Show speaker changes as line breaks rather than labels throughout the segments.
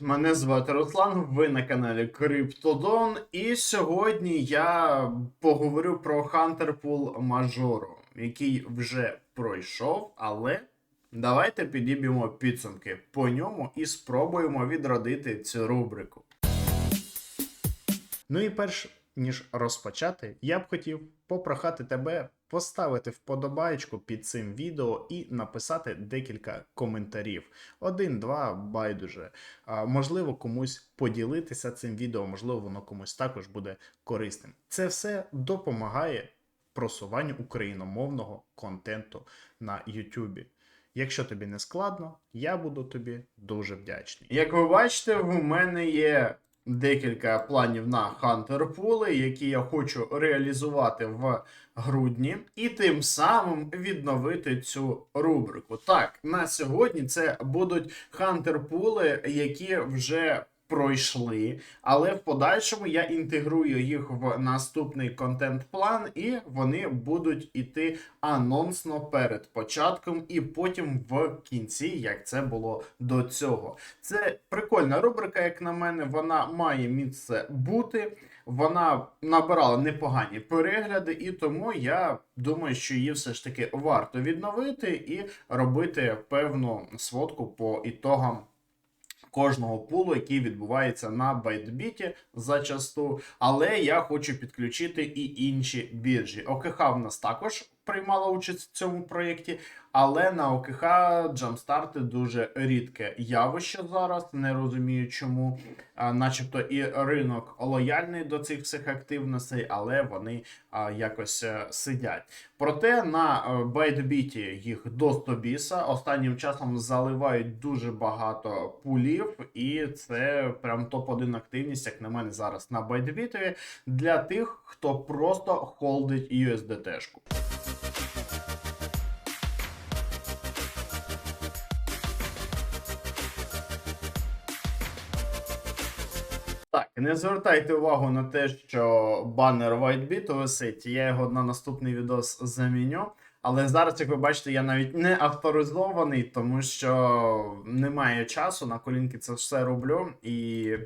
Мене звати Руслан, ви на каналі Криптодон, і сьогодні я поговорю про Хантерпул Мажору, який вже пройшов, але давайте підіб'ємо підсумки по ньому і спробуємо відродити цю рубрику. Ну і перш ніж розпочати, я б хотів попрохати тебе поставити вподобайку під цим відео і написати декілька коментарів. Один, два, байдуже. А, можливо, комусь поділитися цим відео, можливо, воно комусь також буде корисним. Це все допомагає просуванню україномовного контенту на YouTube. Якщо тобі не складно, я буду тобі дуже вдячний. Як ви бачите, в мене є декілька планів на Хантерпули, які я хочу реалізувати в грудні, і тим самим відновити цю рубрику. Так, на сьогодні це будуть Хантерпули, які вже. Пройшли, але в подальшому я інтегрую їх в наступний контент-план, і вони будуть іти анонсно перед початком, і потім в кінці, як це було до цього. Це прикольна рубрика, як на мене. Вона має місце бути. Вона набирала непогані перегляди, і тому я думаю, що її все ж таки варто відновити і робити певну сводку по ітогам кожного пулу, який відбувається на байтбіті зачасту. Але я хочу підключити і інші біржі. ОКХ в нас також приймала участь в цьому проєкті, але на ОКХ джамстарти дуже рідке явище зараз. Не розумію, чому, а, начебто, і ринок лояльний до цих всіх активностей, але вони а, якось е, сидять. Проте на е, байтбіті їх до 100 біса. Останнім часом заливають дуже багато пулів, і це прям топ-1 активність, як на мене, зараз на байтбітові для тих, хто просто холдить USDT-шку. Так, не звертайте увагу на те, що банер WhiteBit висить. Я його на наступний відос заміню. Але зараз, як ви бачите, я навіть не авторизований, тому що немає часу. На колінки це все роблю і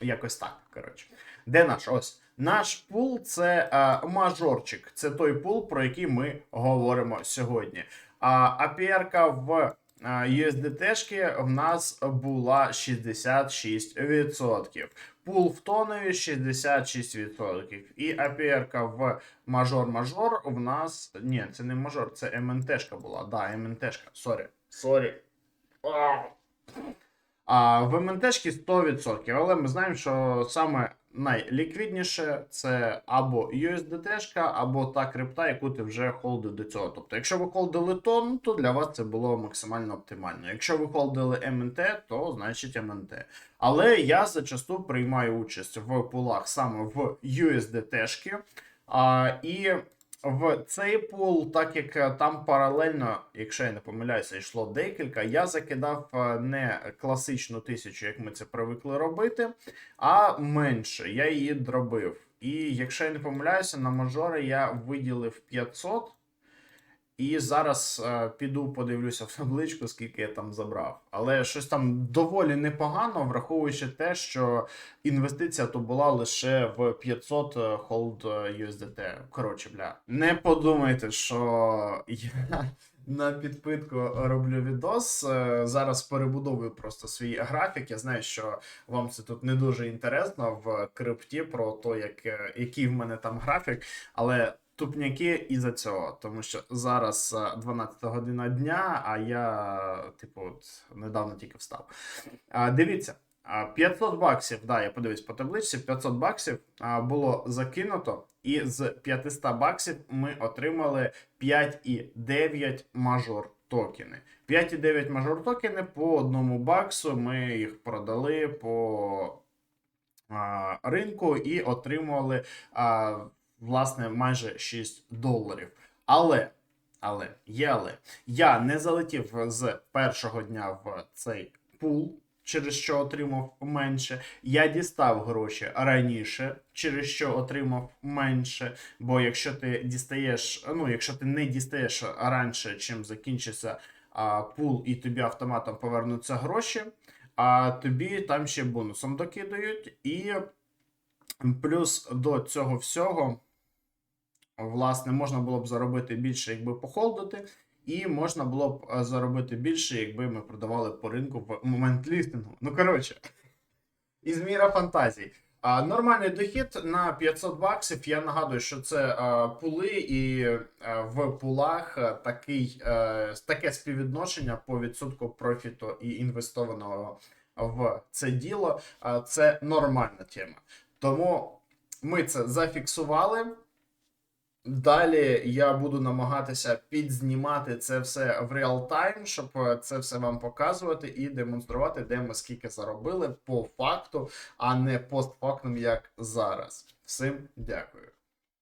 якось так. Коротше, де наш? Ось наш пул це е, мажорчик. Це той пул, про який ми говоримо сьогодні. А APR в а, USDT-шки в нас була 66%. Пул в тонові 66%. І APR в мажор-мажор в нас. Ні, це не мажор, це МНТ-шка була. Да, МНТ-шка. Сорі. Сорі. А в МНТшки 100%, але ми знаємо, що саме найліквідніше це або USDT, або та крипта, яку ти вже холдив до цього. Тобто, якщо ви холдили тон, то для вас це було максимально оптимально. Якщо ви холдили МНТ, то значить МНТ. Але я зачасту приймаю участь в пулах саме в USDT. А, і в цей пул, так як е, там паралельно, якщо я не помиляюся, йшло декілька, я закидав е, не класичну тисячу, як ми це привикли робити, а менше. Я її дробив. І якщо я не помиляюся, на мажори я виділив 500. І зараз е, піду подивлюся в табличку, скільки я там забрав. Але щось там доволі непогано, враховуючи те, що інвестиція то була лише в 500 hold USDT. Коротше, бля, не подумайте, що я на підпитку роблю відос. Е, Зараз перебудовую просто свій графік. Я знаю, що вам це тут не дуже інтересно в крипті про те, як, е, який в мене там графік, але. Тупняки із-за цього, тому що зараз е, 12 година дня, а я, типу, от недавно тільки встав. А, дивіться, 500 баксів, да, я подивлюсь по табличці, 500 баксів було закинуто, і з 500 баксів ми отримали 5,9 мажор токени. 5,9 мажор токени по одному баксу. Ми їх продали по ринку і отримували. А, власне, майже 6 доларів. Але, але, є але, я не залетів з першого дня в цей пул, через що отримав менше. Я дістав гроші раніше, через що отримав менше. Бо якщо ти дістаєш, ну, якщо ти не дістаєш раніше, чим закінчиться а, пул, і тобі автоматом повернуться гроші. а тобі там ще бонусом докидають. І плюс до цього всього, власне, можна було б заробити більше, якби похолдити. І можна було б е, заробити більше, якби ми продавали по ринку в момент лістингу. Ну, коротше, із міра фантазій. А, нормальний дохід на 500 баксів. Я нагадую, що це а, пули, і а, в пулах а, такий, а, таке співвідношення по відсотку профіту і інвестованого в це діло. А, це нормальна тема. Тому ми це зафіксували. Далі я буду намагатися підзнімати це все в реал-тайм, щоб е, це все вам показувати і демонструвати, де ми скільки заробили по факту, а не постфактум, як зараз. Всім дякую.